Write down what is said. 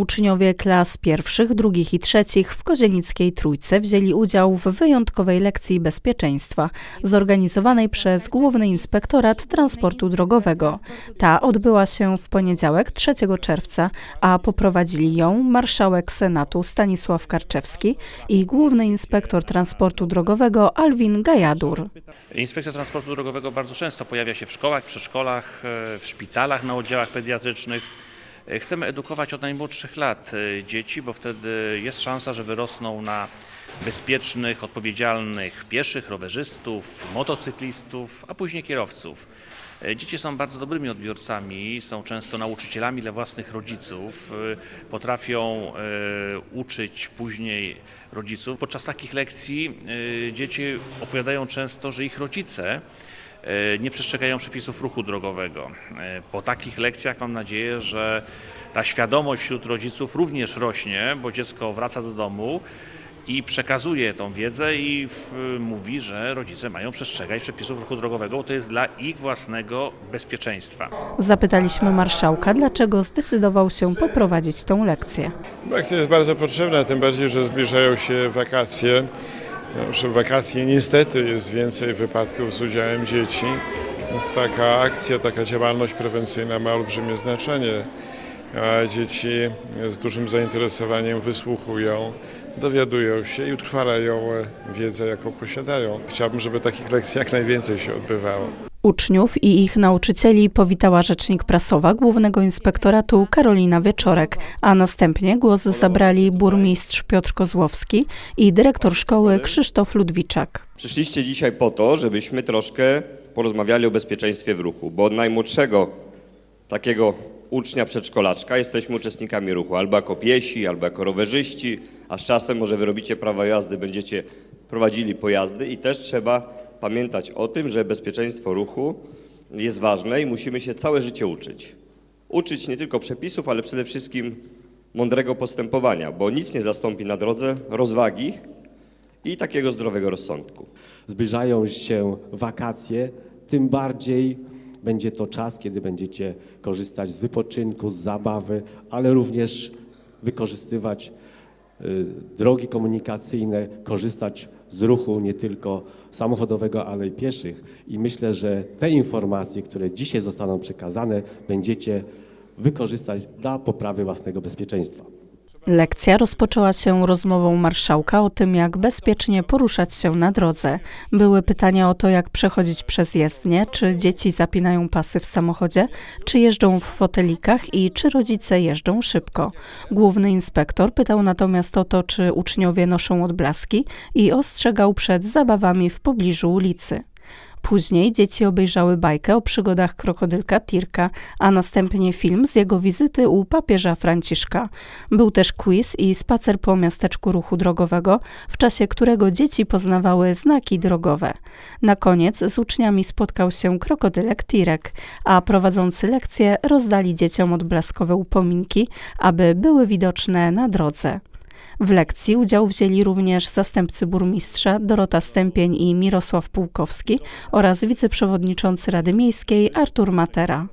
Uczniowie klas pierwszych, drugich i trzecich w Kozienickiej Trójce wzięli udział w wyjątkowej lekcji bezpieczeństwa zorganizowanej przez Główny Inspektorat Transportu Drogowego. Ta odbyła się w poniedziałek 3 czerwca, a poprowadzili ją marszałek Senatu Stanisław Karczewski i Główny Inspektor Transportu Drogowego Alwin Gajadur. Inspekcja Transportu Drogowego bardzo często pojawia się w szkołach, w przedszkolach, e, w szpitalach na oddziałach pediatrycznych. Chcemy edukować od najmłodszych lat e, dzieci, bo wtedy jest szansa, że wyrosną na bezpiecznych, odpowiedzialnych pieszych, rowerzystów, motocyklistów, a później kierowców. E, Dzieci są bardzo dobrymi odbiorcami, są często nauczycielami dla własnych rodziców, e, potrafią uczyć później rodziców. Podczas takich lekcji dzieci opowiadają często, że ich rodzice nie przestrzegają przepisów ruchu drogowego. E, Po takich lekcjach mam nadzieję, że ta świadomość wśród rodziców również rośnie, bo dziecko wraca do domu i przekazuje tą wiedzę i mówi, że rodzice mają przestrzegać przepisów ruchu drogowego, bo to jest dla ich własnego bezpieczeństwa. Zapytaliśmy marszałka, dlaczego zdecydował się poprowadzić tą lekcję. Akcja jest bardzo potrzebna, tym bardziej, że zbliżają się wakacje. No, że w wakacje niestety jest więcej wypadków z udziałem dzieci, więc taka akcja, taka działalność prewencyjna ma olbrzymie znaczenie. Dzieci z dużym zainteresowaniem wysłuchują, dowiadują się i utrwalają wiedzę, jaką posiadają. Chciałbym, żeby takich lekcji jak najwięcej się odbywało. Uczniów i ich nauczycieli powitała rzecznik prasowa Głównego Inspektoratu Karolina Wieczorek, a następnie głos zabrali burmistrz Piotr Kozłowski i dyrektor szkoły Krzysztof Ludwiczak. Przyszliście dzisiaj po to, żebyśmy troszkę porozmawiali o bezpieczeństwie w ruchu, bo od najmłodszego takiego ucznia przedszkolaczka jesteśmy uczestnikami ruchu, albo jako piesi, albo jako rowerzyści, a z czasem może wy robicie prawo jazdy, będziecie prowadzili pojazdy i też trzeba pamiętać o tym, że bezpieczeństwo ruchu jest ważne i musimy się całe życie uczyć. Uczyć nie tylko przepisów, ale przede wszystkim mądrego postępowania, bo nic nie zastąpi na drodze rozwagi i takiego zdrowego rozsądku. zbliżają się wakacje, tym bardziej będzie to czas, kiedy będziecie korzystać z wypoczynku, z zabawy, ale również wykorzystywać drogi komunikacyjne, korzystać z ruchu nie tylko samochodowego, ale i pieszych. I myślę, że te informacje, które dzisiaj zostaną przekazane, będziecie wykorzystać dla poprawy własnego bezpieczeństwa. Lekcja rozpoczęła się rozmową marszałka o tym, jak bezpiecznie poruszać się na drodze. Były pytania o to, jak przechodzić przez jezdnię, czy dzieci zapinają pasy w samochodzie, czy jeżdżą w fotelikach i czy rodzice jeżdżą szybko. Główny inspektor pytał natomiast o to, czy uczniowie noszą odblaski i ostrzegał przed zabawami w pobliżu ulicy. Później dzieci obejrzały bajkę o przygodach krokodylka Tirka, a następnie film z jego wizyty u papieża Franciszka. Był też quiz i spacer po miasteczku ruchu drogowego, w czasie którego dzieci poznawały znaki drogowe. Na koniec z uczniami spotkał się krokodylek Tirek, a prowadzący lekcje rozdali dzieciom odblaskowe upominki, aby były widoczne na drodze. W lekcji udział wzięli również zastępcy burmistrza Dorota Stępień i Mirosław Pułkowski oraz wiceprzewodniczący Rady Miejskiej Artur Matera.